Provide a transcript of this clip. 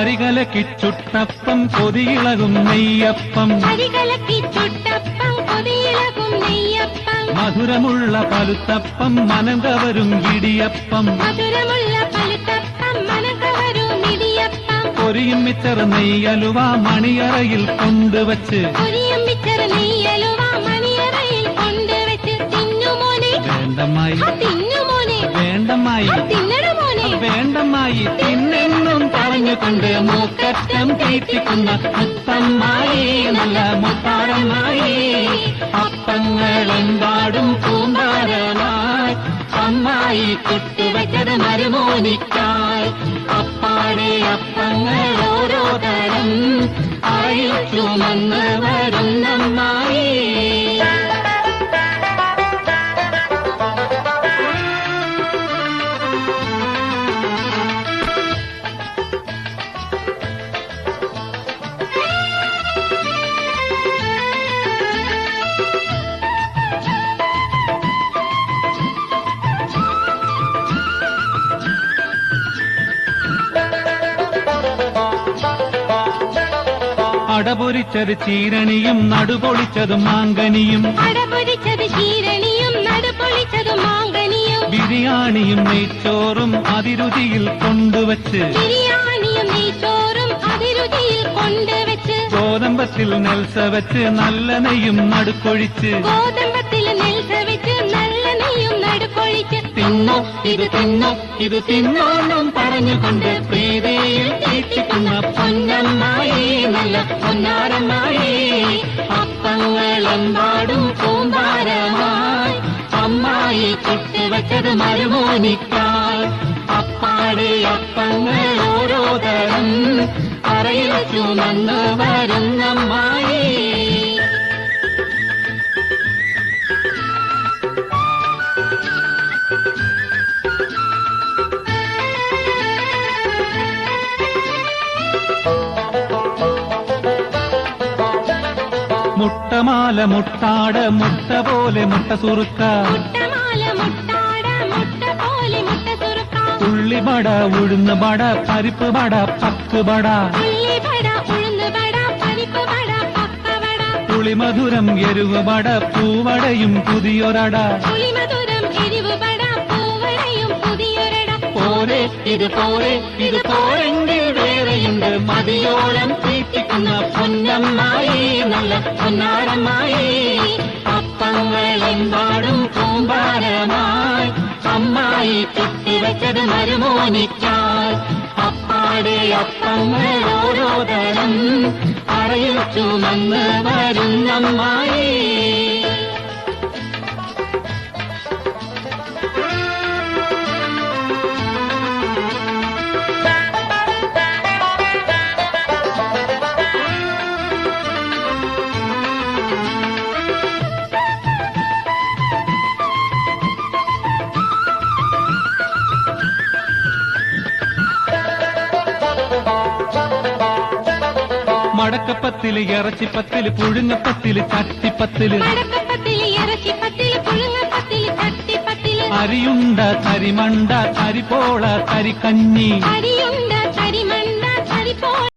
അരികലക്കി ചുട്ടപ്പം കൊതിയിളകും നെയ്യപ്പം. അരികലക്കി ചുട്ടപ്പം കൊതിയിളകും നെയ്യപ്പം. മധുരമുള്ള പലുത്തപ്പം മനന്തവരും ഇടിയപ്പം. മധുരമുള്ള പലുത്തപ്പം മനന്തവരും ഇടിയപ്പം. പൊരിയും മിച്ചർ നെയ്യലുവ മണിയറയിൽ കൊണ്ടുവച്ച്. പൊരിയും മിച്ചർ നെയ്യലുവ മണിയറയിൽ കൊണ്ടുവച്ച്. തിന്നുമോനെ? വേണ്ടമായി തിന്നുമോനെ? വേണ്ടമായി പറഞ്ഞുകൊണ്ട് മൂക്കറ്റം തീറ്റിക്കുന്ന മുത്തമ്മായി നല്ല മുത്താരമായി അപ്പങ്ങളെമ്പാടും പൂമ്പാരമായി അമ്മായി കുട്ടിവെച്ചത് മരുമോനിക്കായി. അപ്പാടെ അപ്പങ്ങൾ ഓരോ തരം അറയിൽ ചുമന്ന് അടപൊരിച്ചത് ചീരണിയും നടുപൊളിച്ചത് മാങ്കനിയും. അടപൊരിച്ചത് ചീരണിയും നടുപൊളിച്ചത് മാങ്കനിയും. ബിരിയാണിയും നെയ്ച്ചോറും അതിരുചിയിൽ കൊണ്ടുവച്ച്. ബിരിയാണിയും നെയ്ച്ചോറും അതിരുചിയിൽ കൊണ്ടുവച്ച്. ഗോതമ്പത്തിൽ നെൽസ വെച്ച് നല്ല നെയ്യും നടുക്കൊഴിച്ച്. ഗോതമ്പത്തിൽ തിന്നോ ഇത് തിന്നോ ഇത് തിന്നോന്നും പറഞ്ഞുകൊണ്ട് പ്രീതിയിൽ തീറ്റിക്കുന്ന പൊന്നമ്മായി നല്ല പൊന്നാരമായി അപ്പങ്ങളെമ്പാടും കൂമ്പാരമായി അമ്മായി ചുട്ടുവെച്ചത് മരുമോനിക്കാൾ. അപ്പാടെ അപ്പങ്ങൾ ഓരോ തരം അറയിൽ ചുമന്ന് വരുന്നമ്മായി. മുട്ടമാല മുട്ടാട മുട്ട പോലെ മുട്ട സുറുക്ക. മുട്ടമാല മുട്ടാട മുട്ട പോലെ മുട്ട സുറുക്കാം. ഉള്ളിവട ഉഴുന്ന് ബട പരിപ്പ് ബട പക്ക് ബട പക്കവട പുളിമധുരം എരിവ് പട പൂവടയും പുതിയൊരട. പോലെ ഇത് പോരെ ഇത് പോരെങ്കിൽ വേറെയുണ്ട് മതിയോളം. തീറ്റിക്കുന്ന പൊന്നമ്മായി നല്ല പൊന്നാരമ്മായി അപ്പങ്ങളെമ്പാടും കൂമ്പാരമായി അമ്മായി കെട്ടിവെച്ചത് മരുമോനിക്കാൽ അപ്പാടെ അപ്പങ്ങൾ ഓരോ തരം അറിയിച്ചു ചുമന്ന് വരുന്നമ്മായി. മടക്കപ്പത്തിൽ ഇറച്ചിപ്പത്തിൽ പുഴുങ്ങപ്പത്തിൽ ചട്ടിപ്പത്തിൽ പത്തിൽ ഇറച്ചിപ്പത്തിൽ പുഴുങ്ങപ്പത്തിൽ ചട്ടിപ്പത്തിൽ അരിയുണ്ട തരിമണ്ട തരിപ്പോള കഞ്ഞി അരിയുണ്ട